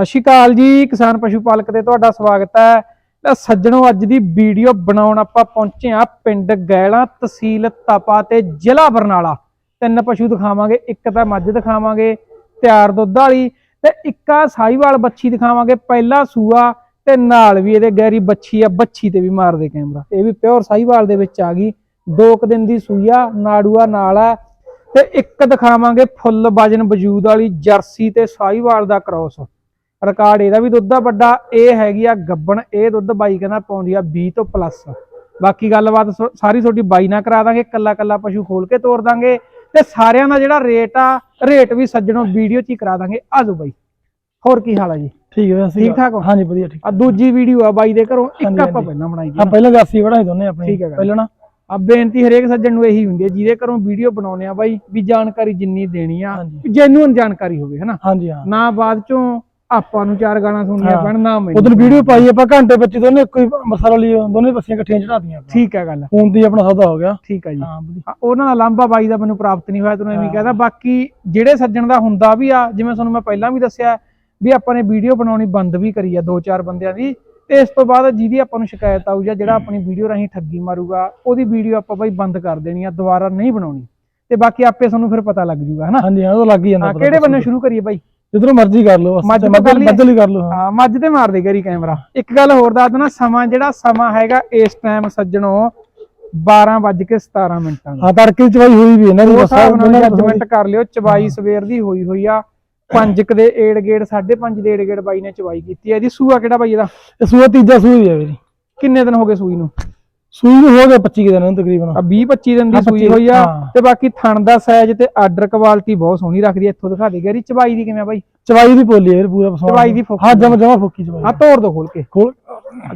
ਸਤਿ ਸ਼੍ਰੀ ਅਕਾਲ ਜੀ, ਕਿਸਾਨ ਪਸ਼ੂ ਪਾਲਕ ਤੇ ਤੁਹਾਡਾ ਸਵਾਗਤ ਹੈ। ਤਾਂ ਸੱਜਣੋ, ਅੱਜ ਦੀ ਵੀਡੀਓ ਬਣਾਉਣ ਆਪਾਂ ਪਹੁੰਚੇ ਆ ਪਿੰਡ ਗੈਲਾ ਤਹਿਸੀਲ ਤਪਾ ਤੇ ਜ਼ਿਲ੍ਹਾ ਬਰਨਾਲਾ। ਤਿੰਨ ਪਸ਼ੂ ਦਿਖਾਵਾਂਗੇ, ਇੱਕ ਤਾਂ ਮੱਝ ਦਿਖਾਵਾਂਗੇ, ਤਿਆਰ ਦੁੱਧ ਵਾਲੀ ਤੇ ਇੱਕ ਆ ਸਾਹੀਵਾਲ ਬੱਚੀ ਦਿਖਾਵਾਂਗੇ, ਪਹਿਲਾ ਸੂਆ ਤੇ ਨਾਲ ਵੀ ਇਹਦੇ ਗੈਰੀ ਬੱਚੀ ਆ ਬੱਚੀ ਤੇ ਵੀ ਮਾਰਦੇ ਕੈਮਰਾ। ਇਹ ਵੀ ਪਿਓਰ ਸਾਹੀਵਾਲ ਦੇ ਵਿੱਚ ਆ ਗਈ। ਦੋ ਕੁ ਦਿਨ ਦੀ ਸੂਈਆ ਨਾੜੂਆ ਨਾਲ ਆ। ਤੇ ਇੱਕ ਦਿਖਾਵਾਂਗੇ ਫੁੱਲ ਵਜਨ ਵਜੂਦ ਵਾਲੀ ਜਰਸੀ ਤੇ ਸਾਹੀਵਾਲ ਦਾ ਕ੍ਰੋਸ। ਰਿਕਾਰਡ ਇਹਦਾ ਵੀ ਦੁੱਧ ਦਾ ਵੱਡਾ ਇਹ ਹੈਗੀ ਆ ਗੱਬਣ ਇਹ ਦੁੱਧ ਬਾਈ ਕਹਿੰਦਾ ਪਾਉਂਦੀ ਆ 20 ਤੋਂ ਪਲੱਸ ਬਾਕੀ ਗੱਲਬਾਤ ਸਾਰੀ ਤੁਹਾਡੀ ਬਾਈ ਨਾਲ ਕਰਾ ਦਾਂਗੇ ਕੱਲਾ ਕੱਲਾ ਪਸ਼ੂ ਖੋਲ ਕੇ ਤੋਰ ਦਾਂਗੇ। ਤੇ ਸਾਰਿਆਂ ਦਾ ਜਿਹੜਾ ਰੇਟ ਆ ਰੇਟ ਵੀ ਸੱਜਣੋਂ ਵੀਡੀਓ 'ਚ ਹੀ ਕਰਾ ਦਾਂਗੇ। ਆਜੋ ਬਾਈ। ਹੋਰ ਕੀ ਹਾਲ ਆ ਜੀ? ਠੀਕ ਹੈ ਅਸੀਂ ਠੀਕ ਠਾਕ ਹੋ? ਹਾਂਜੀ ਵਧੀਆ ਠੀਕ ਆ ਦੂਜੀ ਵੀਡੀਓ ਆ ਬਾਈ ਦੇ ਘਰੋਂ ਇੱਕ ਆਪਾਂ। ਪਹਿਲਾਂ ਬਣਾਈ ਦੀ ਪਹਿਲਾਂ ਜਾਸੀ ਵੜਾਈ ਦੋਨੇ ਆਪਣੀ। ਪਹਿਲਾਂ ਨਾ। ਆ ਬੇਨਤੀ ਹਰੇਕ ਸੱਜਣ ਨੂੰ ਇਹੀ ਹੁੰਦੀ ਹੈ ਜਿਹਦੇ ਘਰੋਂ ਵੀਡੀਓ ਬਣਾਉਨੇ ਆ ਬਾਈ ਵੀ ਜਾਣਕਾਰੀ ਜਿੰਨੀ ਦੇਣੀ ਆ। ਜੈਨੂਨ ਜਾਣਕਾਰੀ ਹੋਵੇ ਹਨਾ? ਹਾਂਜੀ ਹਾਂ। ਨਾ ਬਾਅਦ ਚੋਂ ਆਪਾਂ ਨੂੰ ਚਾਰ ਗਾਲਾਂ ਸੁਣਨੀਆਂ। ਪੈਣ ਨਾ ਮੈਨੂੰ ਉਦੋਂ ਵੀਡੀਓ ਪਾਈ ਆਪਾਂ ਘੰਟੇ ਹੀ ਦੋਨੇ ਇੱਕੋ ਹੀ ਮਸਾਲਾ ਲਈ ਦੋਨੇ ਬੱਸੀਆਂ ਇਕੱਠੀਆਂ ਚੜਾਤੀਆਂ ਠੀਕ ਹੈ ਗੱਲ। ਫੋਨ ਤੇ ਆਪਣਾ ਸੌਦਾ ਹੋ ਗਿਆ। ਠੀਕ ਹੈ ਜੀ। ਹਾਂ ਉਹਨਾਂ ਦਾ ਲਾਂਭਾ ਬਾਈ ਦਾ ਮੈਨੂੰ ਪ੍ਰਾਪਤ ਨਹੀਂ ਹੋਇਆ ਤੈਨੂੰ ਐਵੇਂ। ਕਹਦਾ। ਬਾਕੀ ਜਿਹੜੇ ਸੱਜਣ ਦਾ ਹੁੰਦਾ ਵੀ ਆ ਜਿਵੇਂ ਤੁਹਾਨੂੰ ਮੈਂ ਪਹਿਲਾਂ ਵੀ ਦੱਸਿਆ ਵੀ ਆਪਾਂ ਨੇ ਵੀਡੀਓ ਬਣਾਉਣੀ ਬੰਦ ਵੀ ਕਰੀ ਆ ਦੋ ਚਾਰ ਬੰਦਿਆਂ ਦੀ ਤੇ ਇਸ ਤੋਂ ਬਾਅਦ ਜਿਹਦੀ ਆਪਾਂ ਨੂੰ ਸ਼ਿਕਾਇਤ ਆਊ ਜਾਂ ਜਿਹੜਾ ਆਪਣੀ ਵੀਡੀਓ ਰਾਹੀਂ ਠੱਗੀ ਮਾਰੂਗਾ ਉਹਦੀ ਵੀਡੀਓ ਆਪਾਂ ਬਾਈ ਬੰਦ ਕਰ ਦੇਣੀ ਆ ਦੁਬਾਰਾ ਨਹੀਂ ਬਣਾਉਣੀ। ਤੇ ਬਾਕੀ ਆਪੇ ਤੁਹਾਨੂੰ ਫਿਰ ਪਤਾ ਲੱਗ ਜੂਗਾ ਹਨਾ? ਹਾਂਜੀ ਹਾਂ ਉਹ ਲੱਗ ਹੀ ਜਾਂਦਾ ਕਿਹੜੇ ਬੰਨੇ। ਸ਼ੁਰੂ ਕਰੀਏ ਬਾਈ? ਜਿੱਧਰੋਂ ਮਰਜ਼ੀ ਕਰ ਲਓ ਮੱਝ ਤੋਂ ਮੱਝ ਕਰ ਲਓ। ਹਾਂ ਹਾਂ ਮੱਝ ਤੇ ਮਾਰ ਦੇ ਗਰੀ ਕੈਮਰਾ। ਇੱਕ ਗੱਲ ਹੋਰ ਦੱਸ ਦੇਣਾ ਸਮਾਂ ਜਿਹੜਾ ਸਮਾਂ ਹੈਗਾ ਇਸ ਟਾਈਮ ਸੱਜਣੋ 12:17 ਮਿੰਟਾਂ ਦਾ। ਹਾਂ ਤੜਕੇ ਚਵਾਈ ਹੋਈ ਵੀ ਇਹਨਾਂ ਦੀ ਬਸ ਦੀ। ਜੱਜਮੈਂਟ ਕਰ ਲਿਓ ਚਵਾਈ ਸਵੇਰ ਦੀ ਹੋਈ ਹੋਈ ਆ। 5 ਕ ਦੇ ਏੜ ਗੇੜ 5.5 ਦੇ ਏੜ ਗੇੜ ਬਾਈ ਨੇ ਚਵਾਈ ਕੀਤੀ ਹੈ ਇਹਦੀ ਸੂਆ ਕਿਹੜਾ ਬਾਈ ਇਹਦਾ? ਇਹ ਸੂਆ ਤੀਜਾ ਸੂਈ ਹੈ ਮੇਰੀ ਕਿੰਨੇ ਦਿਨ ਹੋ ਗਏ ਸੂਈ ਨੂੰ? ਸੂਈ ਨੂੰ ਹੋ ਗਿਆ 25 ਕੁ ਦਿਨ ਨੂੰ ਤਕਰੀਬਨ। ਆ 20 25 ਦਿਨ ਦੀ ਹਾਂ, ਸੂਈ 25 ਹੋਈ ਆ ਹਾਂ। ਤੇ ਬਾਕੀ ਥਣ ਦਾ ਸਾਈਜ਼ ਤੇ ਆਰਡਰ ਕੁਆਲਿਟੀ ਬਹੁਤ ਸੋਹਣੀ ਰੱਖਦੀ ਐ ਇੱਥੋਂ ਦਿਖਾ ਦੇ ਗਰੀ। ਚਵਾਈ ਦੀ ਕਿਵੇਂ ਆ ਬਾਈ? ਚਵਾਈ ਦੀ ਪੋਲੀ ਹੈ ਪੂਰਾ ਪਸੰਦ ਚਵਾਈ ਦੀ ਫੁੱਕੀ। ਹਾਂ ਜਮ ਜਮਾ ਫੁੱਕੀ ਚਵਾਈ ਆ ਤੋੜ ਦੋ ਖੋਲ ਕੇ। ਖੋਲ।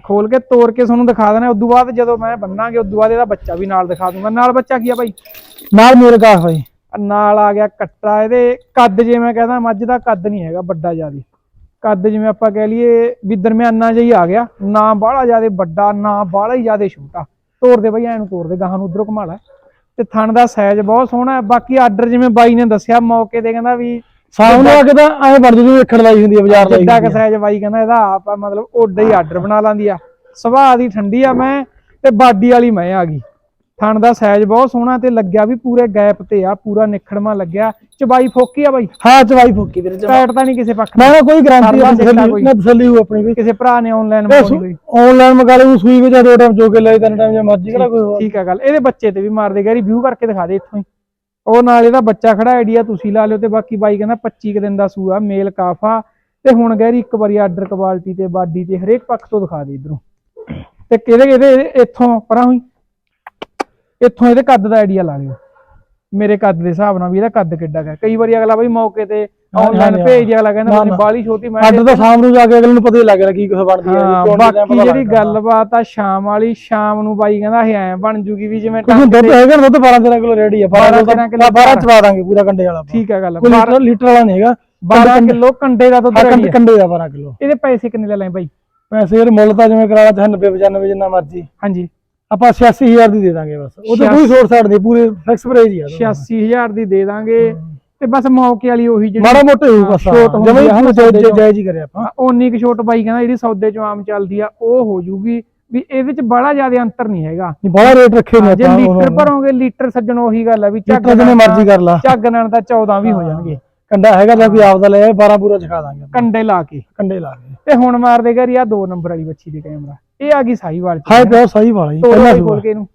ਖੋਲ ਕੇ ਤੋੜ ਕੇ ਤੁਹਾਨੂੰ ਦਿਖਾ ਦੇਣਾ। ਉਦੋਂ ਬਾਅਦ ਜਦੋਂ ਮੈਂ ਬੰਨਾਂਗੇ ਉਦੋਂ ਬਾਅਦ ਇਹਦਾ ਬੱਚਾ ਵੀ ਨਾਲ ਦਿਖਾ ਦੂੰਗਾ। ਨਾਲ ਬੱਚਾ ਕੀ ਆ ਬਾਈ? ਨਾਲ ਮੇਰੇ ਭਾਈ ਆ ਨਾਲ ਆ ਗਿਆ ਕੱਟਾ ਇਹਦੇ ਕੱਦ ਜੇ ਮੈਂ ਕਹਿੰਦਾ ਮੱਝ ਦਾ ਕੱਦ ਨਹੀਂ ਹੈਗਾ ਵੱਡਾ ਜ਼ਿਆਦਾ। ਕੱਦ ਜਿਵੇਂ ਆਪਾਂ ਕਹਿ ਲਈਏ ਵੀ ਦਰਮਿਆਨਾ ਜਿਹਾ ਹੀ ਆ ਗਿਆ ਨਾ ਬਾਹਲਾ ਜ਼ਿਆਦਾ ਵੱਡਾ ਨਾ ਬਾਹਲਾ ਹੀ ਜ਼ਿਆਦਾ ਛੋਟਾ। ਤੋੜ ਦੇ ਬਈ ਐਨੂੰ ਤੋੜ ਦੇ ਗਾਹਾਂ ਨੂੰ ਉਧਰੋਂ ਘੁਮਾ ਲੈ। ਤੇ ਥਣ ਦਾ ਸਾਈਜ਼ ਬਹੁਤ ਸੋਹਣਾ ਹੈ ਬਾਕੀ ਆਰਡਰ ਜਿਵੇਂ ਬਾਈ ਨੇ ਦੱਸਿਆ ਮੌਕੇ ਤੇ ਕਹਿੰਦਾ ਵੀ ਸਾਹਮਣੇ ਆ ਕੇ ਤਾਂ ਐ ਬਣ ਜੂ ਵੇਖਣ ਲਾਈ ਹੁੰਦੀ ਹੈ ਬਾਜ਼ਾਰ ਲਾਈ ਜਿੱਦਾਂ ਕਿ। ਸਾਈਜ਼ ਬਾਈ ਕਹਿੰਦਾ ਇਹਦਾ ਆਪ ਆ ਮਤਲਬ ਓਡਾ ਹੀ ਆਰਡਰ ਬਣਾ ਲਾਂਦੀ ਆ। ਸੁਭਾਅ ਦੀ ਠੰਡੀ ਆ ਮੈਂ ਤੇ ਬਾਡੀ ਵਾਲੀ ਮੈਂ ਆ ਗਈ। ਥਣ ਦਾ ਸਾਈਜ਼ ਬਹੁਤ ਸੋਹਣਾ ਤੇ ਲੱਗਿਆ ਵੀ ਪੂਰੇ ਗੈਪ ਤੇ ਆ ਪੂਰਾ ਨਿਖੜਮਾ ਲੱਗਿਆ। ਚਬਾਈ ਫੋਕੀ ਆ ਬਾਈ? ਹਾਂ ਚਵਾਈ ਫੁੱਕੀ ਵੀਰੇ। ਟਾਇਟ ਤਾਂ ਨਹੀਂ ਕਿਸੇ ਪੱਖ ਕਿਹਾ ਕੋਈ ਗਾਰੰਟੀ ਨਹੀਂ ਕੋਈ। ਤਸੱਲੀ ਨਾ ਤਸੱਲੀ ਹੋ ਆਪਣੀ ਵੀ। ਕਿਸੇ ਭਰਾ ਨੇ ਆਨਲਾਈਨ ਮੰਗਾਉਣੀ ਹੋਈ ਆਨਲਾਈਨ ਮੰਗਾ ਲਈ ਸੂਈ ਵਿੱਚ ਦੋ ਟਾਈਮ ਜੋ ਕੇ ਲਈ ਤਿੰਨ ਟਾਈਮ ਜੇ ਮਰਜ਼ੀ ਕਿਹੜਾ ਕੋਈ ਹੋਰ। ਠੀਕ ਆ ਗੱਲ। ਇਹਦੇ ਬੱਚੇ ਤੇ ਵੀ ਮਾਰ ਦੇ ਗੈਰੀ ਵਿਊ ਕਰਕੇ ਦਿਖਾ ਦੇ ਇੱਥੋਂ ਹੀ। ਉਹ ਨਾਲ ਇਹਦਾ ਬੱਚਾ ਖੜਾ ਆਈਡੀਆ ਤੁਸੀਂ ਲਾ ਲਿਓ ਤੇ ਬਾਕੀ ਬਾਈ ਕਹਿੰਦਾ 25 ਕੁ ਦਿਨ ਦਾ ਸੂਆ ਮੇਲ ਕਾਫਾ। ਤੇ ਹੁਣ ਗੈਰੀ ਇੱਕ ਵਾਰੀ ਆਰਡਰ ਕੁਆਲਿਟੀ ਤੇ ਬਾਡੀ ਤੇ ਹਰੇਕ ਪੱਖ ਤੋਂ ਦਿਖਾ ਦੇ ਇਧਰੋਂ। ਤੇ ਕਿਹਦੇ ਇਹਦੇ ਇੱਥੋਂ ਪਰਾਂ ਹੋਈ? ਇੱਥੋਂ ਇਹਦੇ ਕੱਦ ਦਾ ਆਈਡੀਆ ਲਾ ਲਿਓ ਮੇਰੇ ਕੱਦ ਦੇ ਹਿਸਾਬ ਨਾਲ ਵੀ ਇਹਦਾ ਕੱਦ ਕਿੱਡਾ ਹੈ ਕਈ ਵਾਰੀ ਅਗਲਾ ਬਈ ਮੌਕੇ ਤੇ ਆਨਲਾਈਨ। ਭੇਜ ਅਗਲਾ ਕਹਿੰਦਾ ਨਾ। ਬਾਲੀ ਛੋਟੀ ਮੈਂ ਅੱਡ ਤਾਂ ਸ਼ਾਮ ਨੂੰ ਜਾ ਕੇ ਅਗਲੇ ਨੂੰ ਪਤਾ ਹੀ ਲੱਗ ਰਿਹਾ ਕੀ ਕੁਝ ਬਣਦੀ ਹੈ ਬਾਕੀ ਜਿਹੜੀ। ਗੱਲਬਾਤ ਆ ਸ਼ਾਮ ਵਾਲੀ ਸ਼ਾਮ ਨੂੰ ਬਾਈ ਕਹਿੰਦਾ ਇਹ ਐ ਬਣ ਜੂਗੀ ਵੀ ਜਿਵੇਂ ਕਿਉਂਕਿ ਦੁੱਧ ਹੈਗਾ ਦੁੱਧ 12 13 ਕਿਲੋ ਰੈਡੀ ਆ 12 12 13 ਕਿਲੋ 12 ਚਵਾ ਦਾਂਗੇ ਪੂਰਾ ਕੰਡੇ ਵਾਲਾ। ਠੀਕ ਹੈ ਗੱਲ ਕੋਈ ਲੀਟਰ ਲੀਟਰ ਵਾਲਾ ਨਹੀਂ ਹੈਗਾ 12 ਕਿਲੋ ਕੰਡੇ ਦਾ ਦੁੱਧ ready ਕੰਡੇ ਆ। ਕੰਡੇ ਦਾ 12 ਕਿਲੋ ਇਹਦੇ ਪੈਸੇ ਕਿੰਨੇ ਲੈ ਲੈ ਬਾਈ ਪੈਸੇ ਯਾਰ ਮੁੱਲ ਤਾਂ ਜਿਵੇਂ ਕਰਾਣਾ ਚਾਹੇ 90 95 ਜਿੰਨਾ ਮਰਜ਼ੀ ਹਾਂਜੀ ਆਪਾਂ 86000 ਦੀ ਦੇ ਦਾਂਗੇ ਬਸ। ਉਹਦੇ ਕੋਈ ਸੋਰ ਸਾਈਡ ਨਹੀਂ ਪੂਰੇ ਫਿਕਸ ਪ੍ਰਾਈਸ ਹੀ ਆ। ਉਹਦਾ। 86000 ਦੀ ਦੇ ਦਾਂਗੇ ਤੇ ਬਸ ਮੌਕੇ ਵਾਲੀ ਉਹੀ ਜਿਹੜੀ ਮਾੜਾ ਮੋਟਾ ਹੀ ਹੋਊ ਬਸ ਜਿਵੇਂ। ਜਾਇਜ਼ ਹੀ ਕਰਿਆ ਆਪਾਂ। ਓਨੀ ਕੁ ਛੋਟ ਬਾਈ ਕਹਿੰਦਾ ਜਿਹੜੀ ਸੌਦੇ ਚੋਂ ਆਮ ਚੱਲਦੀ ਆ ਉਹ ਹੋ ਜੂਗੀ। ਵੀ ਇਹਦੇ ਚ ਬੜਾ ਜ਼ਿਆਦਾ ਅੰਤਰ ਨਹੀਂ ਹੈਗਾ। ਨਹੀਂ ਬੜਾ ਰੇਟ ਰੱਖੇ ਨੇ ਜੇ ਲੀਟਰ ਭਰੋਗੇ ਲੀਟਰ ਸੱਜਣ ਉਹੀ ਗੱਲ ਆ ਵੀ ਝੱਗ ਜਿਵੇਂ ਮਰਜ਼ੀ ਕਰ ਲਾ। ਝੱਗ ਨਾਲ ਤਾਂ 14 ਵੀ ਹੋ ਜਾਣਗੇ। ਕੰਡਾ ਹੈਗਾ ਤਾਂ ਕੋਈ ਆਪਦਾ ਲੈ ਆਏ 12 ਪੂਰਾ ਦਿਖਾ ਦਾਂਗੇ। ਕੰਡੇ ਲਾ ਕੇ। ਕੰਡੇ ਲਾ ਕੇ। ਤੇ ਹੁਣ ਮਾਰਦੇ ਘਰ ਆ ਦੋ ਨੰਬਰ ਵਾਲੀ ਬੱਚੀ ਦੇ ਕੈਮਰਾ। ਇਹ ਆ ਗਈ ਸਾਈਵਾਲ ਚ ਹਾਂ ਬਹੁਤ ਸਹੀ ਵਾਲਾ ਜੀ ਤੋੜ ਪਹਿਲਾ ਸੂਆ। ਖੋਲ ਕੇ ਇਹਨੂੰ।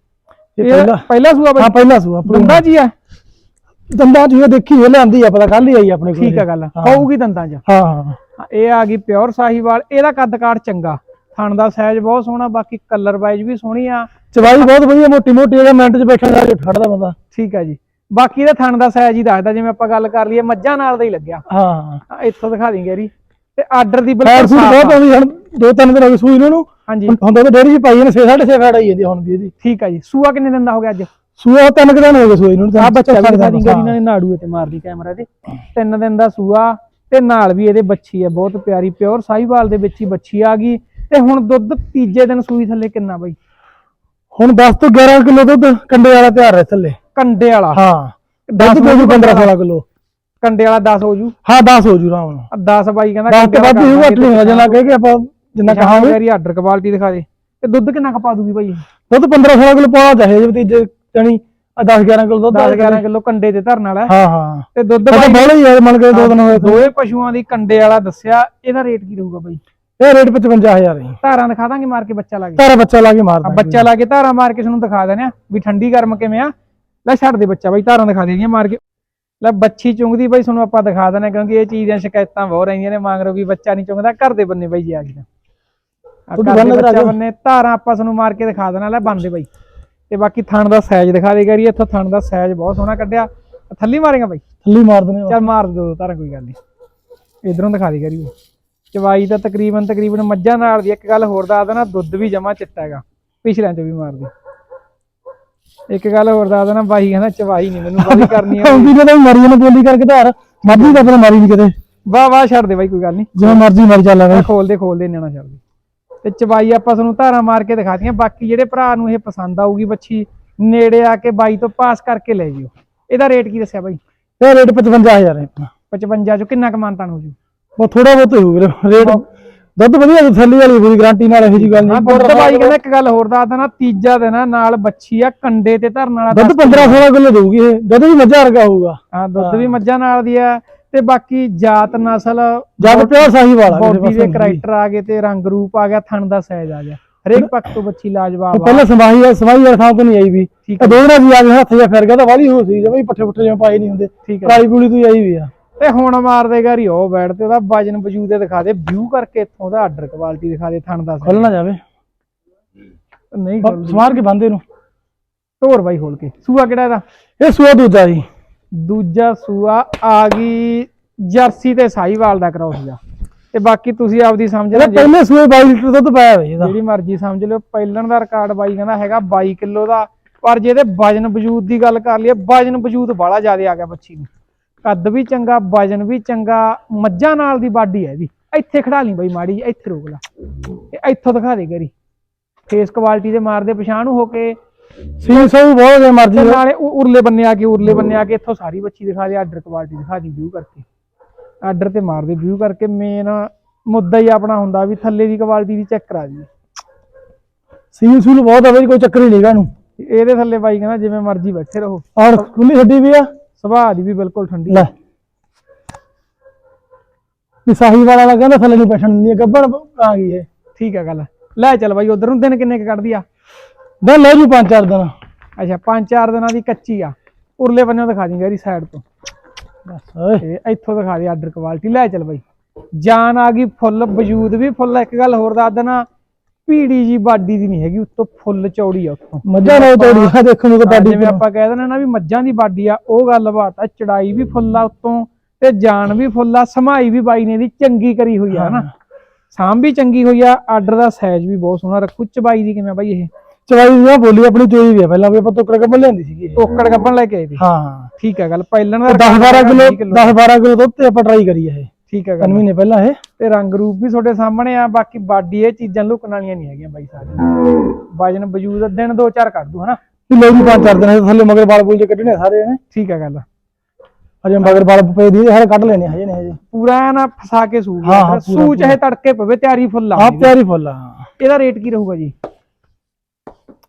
ਇਹ ਪਹਿਲਾ ਪਹਿਲਾ ਸੂਆ ਹਾਂ ਪਹਿਲਾ ਸੂਆ ਦੰਦਾ ਜੀ ਆ? ਦੰਦਾਂ ਜੀ ਦੇਖੀ ਇਹ ਲਿਆਂਦੀ ਆ ਪਤਾ ਕੱਲ ਹੀ ਆਈ ਆਪਣੇ ਕੋਲ। ਠੀਕ ਆ ਗੱਲ ਹਾਂ। ਹੋਊਗੀ ਦੰਦਾਂ 'ਚ। ਹਾਂ ਹਾਂ ਹਾਂ, ਇਹ ਆ ਗਈ ਪਿਓਰ ਸਾਹੀਵਾਲ ਇਹਦਾ ਕੱਦ ਕਾਠ ਚੰਗਾ। ਥਣ ਦਾ ਸਾਈਜ਼ ਬਹੁਤ ਸੋਹਣਾ ਬਾਕੀ ਕਲਰ ਵਾਈਜ਼ ਵੀ ਸੋਹਣੀ ਆ। ਚਵਾਈ ਬਹੁਤ ਵਧੀਆ ਮੋਟੀ ਮੋਟੀ ਹੈਗਾ ਮਿੰਟ 'ਚ ਬੈਠਣ ਦਾ ਖੜਦਾ ਬੰਦਾ। ਠੀਕ ਆ ਜੀ। ਬਾਕੀ ਇਹਦਾ ਥਣ ਦਾ ਸਾਈਜ਼ ਹੀ ਦੱਸਦਾ ਜਿਵੇਂ ਆਪਾਂ ਗੱਲ ਕਰ ਲਈਏ ਮੱਝਾਂ ਨਾਲ ਦਾ ਹੀ ਲੱਗਿਆ। ਹਾਂ। ਹਾਂ, ਇੱਥੋਂ ਦਿਖਾ ਦਿੰਗੇ ਰੀ ਤੇ ਆਰਡਰ ਦੀ ਬਿਲਕੁਲ ਬਹੁਤ। ਆਉਂਦੀ ਹੁਣ। ਦੋ ਤਿੰਨ ਦਿਨ ਹੋ ਗਏ ਸੂਈ ਨੂੰ ਇਹਨੂੰ। ਹਾਂਜੀ। ਹੁਣ ਤਾਂ ਡੇਰੀ 'ਚ ਪਾਈ ਇਹਨੇ 6 6.5 ਫੈਟ ਆਈ ਜਾਂਦੀ ਹੁਣ ਵੀ ਇਹਦੀ। ਠੀਕ ਆ ਜੀ। ਸੂਆ ਕਿੰਨੇ ਦਿਨ ਦਾ ਹੋ ਗਿਆ ਅੱਜ? ਸੂਆ ਤਿੰਨ ਕੁ ਦਿਨ ਹੋ ਗਏ ਸੂਈ ਨੂੰ ਆ ਬੱਚਾ ਵੀ ਦਿਖਾ। ਦਿੰਗੇ ਇਹਨਾਂ ਨੇ ਨਾੜੂਏ ਤੇ ਮਾਰਦੀ ਕੈਮਰਾ ਤੇ। ਤਿੰਨ ਦਿਨ ਦਾ ਸੂਆ ਤੇ ਨਾਲ ਵੀ ਇਹਦੇ ਬੱਚੀ ਆ ਬਹੁਤ ਪਿਆਰੀ ਪਿਓਰ ਸਾਹੀਵਾਲ ਦੇ ਵਿੱਚ ਹੀ ਬੱਚੀ ਆ ਗਈ। ਤੇ ਹੁਣ ਦੁੱਧ ਤੀਜੇ ਦਿਨ ਸੂਈ ਥੱਲੇ ਕਿੰਨਾ ਬਾਈ? ਹੁਣ 10 ਤੋਂ 11 ਕਿਲੋ ਦੁੱਧ ਕੰਡੇ ਵਾਲਾ ਤਿਆਰ ਹੈ ਥੱਲੇ। ਕੰਡੇ ਵਾਲਾ? ਹਾਂ। ਦੁੱਧ ਦੇ 15 16 ਕਿਲੋ। ਕੰਡੇ ਵਾਲਾ 10 ਹੋ ਜੂ? ਹਾਂ 10 ਹੋ ਜੂ ਆਰਾਮ ਨਾਲ। 10 ਬਾਈ ਕਹਿੰਦਾ 10 ਤੋਂ ਵੱਧ ਹੀ ਨਹੀਂ ਕਹਿ ਕੇ ਆਪਾਂ ਜਿੰਨਾ ਕਹਾਂਗੇ। ਮੇਰੀ ਆਰਡਰ ਕੁਆਲਿਟੀ ਦਿਖਾ ਦੇ। ਤੇ ਦੁੱਧ ਕਿੰਨਾ ਕਪਾ ਦੂਗੀ ਬਾਈ ਦੁੱਧ 15 16 ਕਿਲੋ ਪਾਉਣਾ ਚਾਹੀਦਾ ਜੇ ਜਣੀ 10 11 ਕਿਲੋ ਦੁੱਧ 10 11 ਕਿਲੋ ਕੰਡੇ ਤੇ ਧਰਨ ਵਾਲਾ ਹੈ। ਹਾਂ ਤੇ ਦੁੱਧ ਬਾਈ ਬੋਲ ਹੀ ਹੈ ਮੰਨ ਕੇ ਦੋ ਦਿਨ ਹੋਏ ਦੋਏ ਪਸ਼ੂਆਂ ਦੀ ਕੰਡੇ ਵਾਲਾ ਦੱਸਿਆ ਇਹਦਾ ਰੇਟ ਕੀ ਰਹੂਗਾ ਬਾਈ ਇਹ ਰੇਟ 55000 ਹੈ। ਧਾਰਾਂ ਦਿਖਾ ਦਾਂਗੇ ਮਾਰ ਕੇ ਬੱਚਾ ਲਾ ਕੇ। ਤਾਰਾ ਬੱਚਾ ਲਾ ਕੇ ਮਾਰ ਦਾਂਗੇ। ਬੱਚਾ ਲਾ ਕੇ ਧਾਰਾਂ ਮਾਰ ਕੇ ਤੁਹਾਨੂੰ ਦਿਖਾ ਦਿੰਦੇ ਆ ਵੀ ਠੰਡੀ ਗਰਮ ਕਿਵੇਂ ਆ। ਲੈ ਛੱਡ ਦੇ ਬੱਚਾ ਬਾਈ ਧਾਰਾਂ ਦਿਖਾ ਦੇਣੀਆਂ ਮਾਰ ਕੇ। ਲੈ ਬੱਚੀ ਚੁੰਗਦੀ ਬਾਈ ਤੁਹਾਨੂੰ ਆਪਾਂ ਦਿਖਾ ਦਿੰਦੇ ਹਾਂ ਕਿਉਂਕਿ ਇਹ ਚੀਜ਼ ਦੀਆਂ ਸ਼ਿਕਾਇਤਾਂ ਬਹੁਤ ਰਹਿੰਦੀਆਂ ਨੇ ਮੰਗਰੋ ਵੀ ਬੱਚਾ ਨਹੀਂ ਚੁੰਗਦਾ ਘਰ ਦੇ ਬੰਨੇ ਬਾਈ ਜੀ ਆ ਗਿਆ ਤੁਹਾਡੀ ਬੰਨ ਆ। ਬੰਨੇ ਧਾਰਾਂ ਆਪਾਂ ਤੁਹਾਨੂੰ ਮਾਰ ਕੇ ਦਿਖਾ ਦੇਣਾ ਲੈ ਬੰਦੇ ਬਾਈ। ਤੇ ਬਾਕੀ ਥਣ ਦਾ ਸਾਈਜ਼ ਦਿਖਾ ਦੇ ਕਰੀ ਇੱਥੋਂ ਥਣ ਦਾ ਸਾਈਜ਼ ਬਹੁਤ ਸੋਹਣਾ ਕੱਢਿਆ। ਥੱਲੀ ਮਾਰੇਗਾ ਬਾਈ? ਥੱਲੀ ਮਾਰ ਦਨੇ ਚੱਲ ਮਾਰ ਦੋ ਧਾਰਾਂ ਕੋਈ ਗੱਲ ਨਹੀਂ ਇਧਰੋਂ ਦਿਖਾ ਦੇ ਕਰੀ ਚਵਾਈ ਤਾਂ ਤਕਰੀਬਨ ਤਕਰੀਬਨ ਮੱਝਾਂ ਨਾਲ ਦੀ ਇੱਕ ਗੱਲ ਹੋਰ ਦੱਸ ਦੇਣਾ ਦੁੱਧ ਵੀ ਜਮਾ ਚਿੱਟਾ ਹੈਗਾ। ਪਿਛਲਿਆਂ ਚ ਵੀ ਮਾਰਦੀ। ਇੱਕ ਗੱਲ ਹੋਰ ਦੱਸ ਦੇਣਾ ਬਾਈ ਕਹਿੰਦਾ ਚਵਾਈ ਨਹੀਂ ਮੈਨੂੰ ਬਾਈ ਕਰਨੀ ਆ। ਵੀ ਜਦੋਂ ਮਰੀ ਨੇ ਬੋਲੀ ਕਰਕੇ ਧਾਰ ਮਰਦੀ ਤਾਂ ਫਿਰ ਮਾਰੀ ਨਹੀਂ ਕਿਤੇ। ਵਾਹ ਵਾਹ ਛੱਡ ਦੇ ਬਾਈ ਕੋਈ ਗੱਲ ਨਹੀਂ ਜਿਵੇਂ ਮਰਜ਼ੀ ਮਰ ਚੱਲਾਂਗੇ ਮੈਂ ਖੋਲ ਦੇ ਖੋਲ ਦੇ ਨਿਆਣਾ ਛੱਡ ਦੇ। ਤੇ ਚਵਾਈ ਆਪਾਂ ਤੁਹਾਨੂੰ ਧਾਰਾਂ ਮਾਰ ਕੇ ਦਿਖਾਤੀਆਂ। ਬਾਕੀ ਜਿਹੜੇ ਭਰਾ ਨੂੰ ਇਹ ਪਸੰਦ ਆਊਗੀ ਬੱਚੀ ਨੇੜੇ ਆ ਕੇ ਬਾਈ ਤੋਂ ਪਾਸ ਕਰਕੇ ਲੈ ਜਿਓ। ਇਹਦਾ ਰੇਟ ਕੀ ਦੱਸਿਆ ਬਾਈ? ਇਹ ਰੇਟ 55000 ਹੈ ਆਪਣਾ। 55 ਚੋਂ ਕਿੰਨਾ ਕਮਾਨਤਾਨ ਹੋ ਜੂ? ਉਹ ਥੋੜਾ ਬਹੁਤ ਹੋਊ ਵੀਰੇ। ਰੇਟ ਦੁੱਧ ਵਧੀਆ ਥੱਲੀ ਵਾਲੀ ਪੂਰੀ ਗਾਰੰਟੀ ਨਾਲ ਇਹੋ ਜੀ ਗੱਲ ਹਾਂ ਨਹੀਂ ਦੁੱਧ ਬਾਈ ਕਹਿੰਦਾ ਇੱਕ ਗੱਲ ਹੋਰ ਦੱਸ ਦੇਣਾ ਤੀਜਾ ਦਿਨ ਆ, ਨਾਲ ਬੱਚੀ ਆ ਕੰਡੇ ਤੇ ਧਰਨ ਵਾਲਾ ਦੁੱਧ 15 16 ਕਿਲੋ। ਦੇਊਗੀ ਇਹ। ਦੁੱਧ ਵੀ ਮੱਝਾਂ ਵਰਗਾ ਹੋਊਗਾ। ਹਾਂ ਦੁੱਧ ਵੀ ਮੱਝਾਂ ਨਾਲ ਦੀ ਆ ਤੇ ਬਾਕੀ ਜਾਤ ਨਸਲ ਜਦ ਪਿਆ ਸਾਹੀ ਵਾਲਾ ਬੋਡੀ ਦੇ ਕਰੈਕਟਰ ਆ ਗਏ ਤੇ ਰੰਗ ਰੂਪ ਆ ਗਿਆ ਥਣ ਦਾ ਸਾਈਜ਼ ਆ ਗਿਆ। ਹਰੇਕ ਪੱਖ ਤੋਂ ਬੱਚੀ ਲਾਜਵਾਬ ਆ ਪਹਿਲਾਂ ਸਮਾਹੀ ਆ ਸਮਾਹੀ ਵਾਲਾ ਥਾਂ ਤੋਂ ਨਹੀਂ ਆਈ ਵੀ। ਠੀਕ ਇਹ ਦੋ ਦਿਨਾਂ ਦੀ ਆ ਕੇ ਹੱਥ ਜਿਹਾ ਫਿਰ ਗਿਆ ਤਾਂ ਵਾਲੀ ਹੋ ਸੀ ਜਮਈ ਪੱਠੇ ਪੁੱਠੇ ਜਿਵੇਂ ਪਾਏ ਨਹੀਂ ਹੁੰਦੇ। ਠੀਕ ਹੈ ਕਾਲੀ ਪੂਲੀ ਤੋਂ ਹੀ ਆਈ ਵੀ ਆ। ਤੇ ਹੁਣ ਮਾਰ ਦੇ ਘਰੀ ਉਹ ਬੈਠ ਤੇ ਉਹਦਾ ਵਜਨ ਵਜੂਦ ਦਿਖਾ ਦੇ ਵਿਊ ਕਰਕੇ ਇੱਥੋਂ ਦਾ ਆਰਡਰ ਕੁਆਲਿਟੀ ਦਿਖਾ ਦੇ ਥਣ ਦਾ। ਖੁੱਲ ਨਾ ਜਾਵੇ। ਨਹੀਂ ਸਮਾਰ ਕੇ ਬੰਦੇ ਨੂੰ ਢੋਰ ਬਾਈ ਖੋਲ ਕੇ। ਸੂਆ ਕਿਹੜਾ ਇਹਦਾ? ਇਹ ਸੂਆ ਦੂਜਾ ਜੀ। ਦੂਜਾ ਸੂਆ ਆ ਗਈ ਜਰਸੀ ਤੇ ਸਾਹੀਵਾਲ ਦਾ ਕਰਾਉਸ ਜਾ ਤੇ ਬਾਕੀ ਤੁਸੀਂ ਆਪਦੀ ਸਮਝ ਲਓ ਪਹਿਲੇ ਸੂਏ 22 ਲੀਟਰ ਦੁੱਧ ਪਾਇਆ ਹੋਇਆ ਇਹਦਾ। ਜਿਹੜੀ ਮਰਜ਼ੀ ਸਮਝ ਲਿਓ ਪਹਿਲਣ ਦਾ ਰਿਕਾਰਡ ਬਾਈ ਕਹਿੰਦਾ ਹੈਗਾ 22 ਕਿਲੋ ਦਾ। ਪਰ ਜੇ ਇਹਦੇ ਵਜਨ ਵਜੂਦ ਦੀ ਗੱਲ ਕਰ ਲਈਏ ਵਜਨ ਵਜੂਦ ਬਾਹਲਾ ਜ਼ਿਆਦਾ ਆ ਗਿਆ ਬੱਚੀ ਨੂੰ। ਕੱਦ ਵੀ ਚੰਗਾ ਵਜਨ ਵੀ ਚੰਗਾ ਮੱਝਾਂ ਨਾਲ ਦੀ ਬਾਡੀ ਹੈ ਇਹਦੀ। ਇੱਥੇ ਖੜਾ ਲਈ ਬਾਈ ਮਾੜੀ ਇੱਥੇ ਰੋਕ ਲਾ। ਇੱਥੋਂ ਦਿਖਾ ਦੇ ਗਰੀ। ਫੇਸ ਕੁਆਲਿਟੀ ਦੇ ਮਾਰਦੇ ਪਛਾਣ ਹੋ ਕੇ। ਸੀ ਸਭ ਬਹੁਤ ਜੇ ਮਰਜ਼ੀ। ਨਾਲੇ ਉਰਲੇ ਬੰਨੇ ਆ ਕੇ ਉਰਲੇ ਬੰਨੇ ਆ ਕੇ ਇੱਥੋਂ ਸਾਰੀ ਬੱਚੀ ਦਿਖਾ ਦੇ ਆਰਡਰ ਕੁਆਲਿਟੀ ਦਿਖਾ ਦੀ ਵਿਊ ਕਰਕੇ। ਆਰਡਰ ਤੇ ਮਾਰਦੇ ਵਿਊ ਕਰਕੇ ਮੇਨ ਮੁੱਦਾ ਹੀ ਆਪਣਾ ਹੁੰਦਾ ਵੀ ਥੱਲੇ ਦੀ ਕੁਆਲਿਟੀ ਵੀ ਚੈੱਕ ਕਰਾ ਦੀ ਸੀ ਸੂਲ ਬਹੁਤ ਆ ਬਈ ਕੋਈ ਚੱਕਰ ਹੀ ਨਹੀਂਗਾ ਨੂੰ ਇਹਦੇ ਥੱਲੇ ਬਾਈ ਕਹਿੰਦਾ ਜਿਵੇਂ ਮਰਜ਼ੀ ਬੈਠੇ ਰਹੋ। ਔਰ ਖੁੱਲੀ ਛੱਡੀ ਵੀ ਆ। ਸੁਭਾਅ ਦੀ ਵੀ ਬਿਲਕੁਲ ਠੰਡੀ ਲੈ। ਇਹ ਸਾਹੀ ਵਾਲਾ ਦਾ ਕਹਿੰਦਾ ਥੱਲੇ ਨਹੀਂ ਬੈਠਣ ਦਿੰਦੀ ਗੱਬੜ ਆ ਗਈ ਇਹ। ਠੀਕ ਹੈ ਗੱਲ। ਲੈ ਚੱਲ ਬਾਈ ਉਧਰ ਨੂੰ ਦਿਨ ਕਿੰਨੇ ਕੁ ਕੱਢਦੀ ਆ? ਦਿਨ ਲੈ ਜੂ ਪੰਜ ਚਾਰ ਦਿਨ। ਅੱਛਾ ਪੰਜ ਚਾਰ ਦਿਨਾਂ ਦੀ ਕੱਚੀ ਆ। ਉਰਲੇ ਬੰਨੇ ਦਿਖਾ ਦੀ ਗੈਰੀ ਸਾਈਡ ਤੋਂ। ਬਸ। ਓਏ ਇੱਥੋਂ ਦਿਖਾ ਦੇ ਆਰਡਰ ਕੁਆਲਿਟੀ ਲੈ ਚੱਲ ਬਾਈ। ਜਾਨ ਆ ਗਈ ਫੁੱਲ ਵਜੂਦ ਵੀ ਫੁੱਲ ਆ। ਇੱਕ ਗੱਲ ਹੋਰ ਦੱਸ ਦੇਣਾ। ਪੀੜੀ ਜੀ ਬਾਡੀ ਦੀ ਨਹੀਂ ਹੈਗੀ ਉੱਤੋਂ ਫੁੱਲ ਚੌੜੀ ਆ ਉੱਤੋਂ। ਮੱਝਾਂ ਨਾਲ ਤੋੜੀ ਆ ਦੇਖਣ ਨੂੰ ਬਾਡੀ ਜਿਵੇਂ ਆਪਾਂ ਕਹਿ ਦਿੰਦੇ ਨਾ ਵੀ ਮੱਝਾਂ ਦੀ ਬਾਡੀ ਆ ਉਹ ਗੱਲ ਬਾਤ ਆ ਚੜਾਈ ਵੀ ਫੁੱਲ ਆ ਉੱਤੋਂ ਤੇ ਜਾਨ ਵੀ ਫੁੱਲ ਆ ਸਮਾਈ ਵੀ ਬਾਈ ਨੇ ਦੀ ਚੰਗੀ ਕਰੀ ਹੋਈ ਆ ਹਨਾ? ਸਾਂਭ ਵੀ ਚੰਗੀ ਹੋਈ ਆ ਆਰਡਰ ਦਾ ਸਾਈਜ਼ ਵੀ ਬਹੁਤ ਸੋਹਣਾ ਰੱਖੂ। ਚਬਾਈ ਦੀ ਕਿਵੇਂ ਬਾਈ ਇਹ? ਚਵਾਈ ਦੀ ਨਾ ਬੋਲੀ ਆਪਣੀ ਚੋਈ ਵੀ ਆ ਪਹਿਲਾਂ ਵੀ ਆਪਾਂ ਟੋਕੜ ਕੇ ਲਿਆਂਦੀ ਸੀਗੀ। ਟੋਕੜ ਗੱਬਣ ਲੈ ਕੇ ਆਏ ਦੀ ਹਾਂ। ਠੀਕ ਹੈ ਗੱਲ ਪਹਿਲਾਂ ਦਾ 10 12 record ਕਿਲੋ 10 12 ਕਿਲੋ ਦੁੱਧ ਤੇ ਆਪਾਂ ਟਰਾਈ ਕਰੀ ਆ ਇਹ। ਠੀਕ ਤਿੰਨ ਗੱਲ। ਮਹੀਨੇ ਪਹਿਲਾਂ ਇਹ। ਤੇ ਰੰਗ ਰੂਪ ਵੀ ਤੁਹਾਡੇ ਸਾਹਮਣੇ ਆ ਬਾਕੀ ਬਾਡੀ ਇਹ ਚੀਜ਼ਾਂ ਲੁਕਣ ਵਾਲੀਆਂ ਨਹੀਂ ਹੈਗੀਆਂ ਬਾਈ ਸਾਰੇ ਵਜਨ ਵਜੂਦ ਦਿਨ ਦੋ ਚਾਰ ਕਰ ਦੂ ਹਨਾ? ਲੋਕ ਵੀ ਪੰਜ ਚਾਰ ਦਿਨ ਹਜੇ ਥੱਲੇ ਮਗਰ ਬਾਲ ਬੂਲ ਜੇ ਕੱਢਣੇ ਸਾਰੇ ਨੇ ਠੀਕ ਹੈ ਗੱਲ। ਅਜੇ ਮਗਰ ਬਾਲ ਪਏ ਦੀ ਸਾਰੇ ਕੱਢ ਲੈਣੇ ਹਜੇ ਨੇ ਹਜੇ। ਪੂਰਾ ਨਾ ਫਸਾ ਕੇ ਸੂ ਸੂ ਚਾਹੇ ਤੜਕੇ ਪਵੇ ਤਿਆਰੀ ਫੁੱਲ ਆ ਆਪ ਤਿਆਰੀ ਫੁੱਲ ਆ ਇਹਦਾ ਰੇਟ ਕੀ ਰਹੂਗਾ ਜੀ?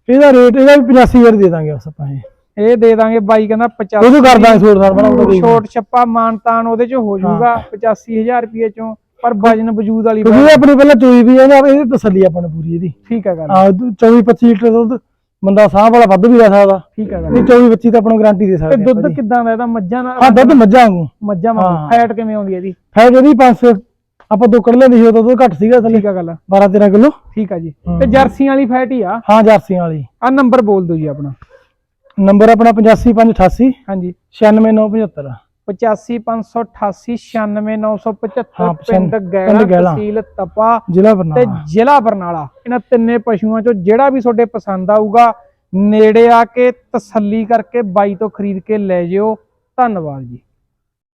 ਇਹਦਾ ਰੇਟ ਇਹਦਾ ਵੀ 85000 ਦੇ ਦਾਂਗੇ ਬਸ ਆਪਾਂ ਇਹ। ਇਹ ਦੇ ਦਾਂਗੇ ਬਾਈ ਕਹਿੰਦਾ 50 ਉਹ ਵੀ ਕਰ ਦਾਂਗੇ ਛੋੜ ਸਾਰ ਬਣਾ ਉਹਦਾ ਛੋਟ ਛੱਪਾ ਮਾਨਤਾਨ ਉਹਦੇ ਚ ਹੋ ਜਾਊਗਾ 85000 ਰੁਪਏ ਚੋਂ। ਪਰ ਵਜਨ ਵਜੂਦ ਵਾਲੀ ਕਿਉਂਕਿ ਇਹ ਆਪਣੀ ਪਹਿਲਾਂ ਚੋਈ ਵੀ ਨਾ ਇਹਦੀ ਤਸੱਲੀ ਆਪਾਂ ਨੂੰ ਪੂਰੀ ਇਹਦੀ। ਠੀਕ ਹੈ ਗੱਲ। ਹਾਂ 24 25 ਲੀਟਰ ਦੁੱਧ ਬੰਦਾ ਸਾਹ ਵਾਲਾ ਵੱਧ ਵੀ ਲੈ ਸਕਦਾ। ਠੀਕ ਹੈ ਗੱਲ। ਨਹੀਂ 24 25 ਤਾਂ ਆਪਾਂ ਨੂੰ ਗਾਰੰਟੀ ਦੇ ਤੇ ਸਕਦੇ ਦੁੱਧ ਕਿਦਾਂ ਦਾ ਇਹਦਾ? ਮੱਝਾਂ ਨਾਲ ਹਾਂ ਦੁੱਧ ਮੱਝਾਂ ਵਾਂਗੂ। ਮੱਝਾਂ ਹਾਂ। ਵਾਂਗੂ ਫੈਟ ਕਿਵੇਂ ਆਉਂਦੀ ਹੈ ਇਹਦੀ? ਫੈਟ ਇਹਦੀ 500 ਆਪਾਂ ਦੋ ਕੱਢ ਲੈਂਦੇ ਸੀ ਉਦੋਂ ਦੁੱਧ ਘੱਟ ਸੀਗਾ ਥੱਲੇ ਠੀਕ ਹੈ ਗੱਲ। 12 13 ਕਿਲੋ। ਠੀਕ ਹੈ ਜੀ। ਤੇ ਜਰਸੀਆਂ ਵਾਲੀ ਫੈਟ ਹੀ ਆ। ਹਾਂ ਜਰਸੀਆਂ ਵਾਲੀ। ਆ ਨੰਬਰ ਬੋਲ ਦਿਓ ਜੀ ਆਪਣਾ। ਨੰਬਰ ਆਪਣਾ 85588 ਹਾਂਜੀ। 96975 85588 96975 ਹਾਂ, ਪਿੰਡ ਗੈਲਾ। ਤਹਿਸੀਲ ਤਪਾ ਜ਼ਿਲ੍ਹਾ ਤੇ ਬਰਨਾਲਾ ਜ਼ਿਲ੍ਹਾ ਬਰਨਾਲਾ। ਇਹਨਾਂ ਤਿੰਨੇ ਪਸ਼ੂਆਂ ਚੋਂ ਜਿਹੜਾ ਵੀ ਤੁਹਾਡੇ ਪਸੰਦ ਆਊਗਾ ਨੇੜੇ ਆ ਕੇ ਤਸੱਲੀ ਕਰਕੇ ਬਾਈ ਤੋਂ ਖਰੀਦ ਕੇ ਲੈ ਜਿਓ। ਧੰਨਵਾਦ ਜੀ।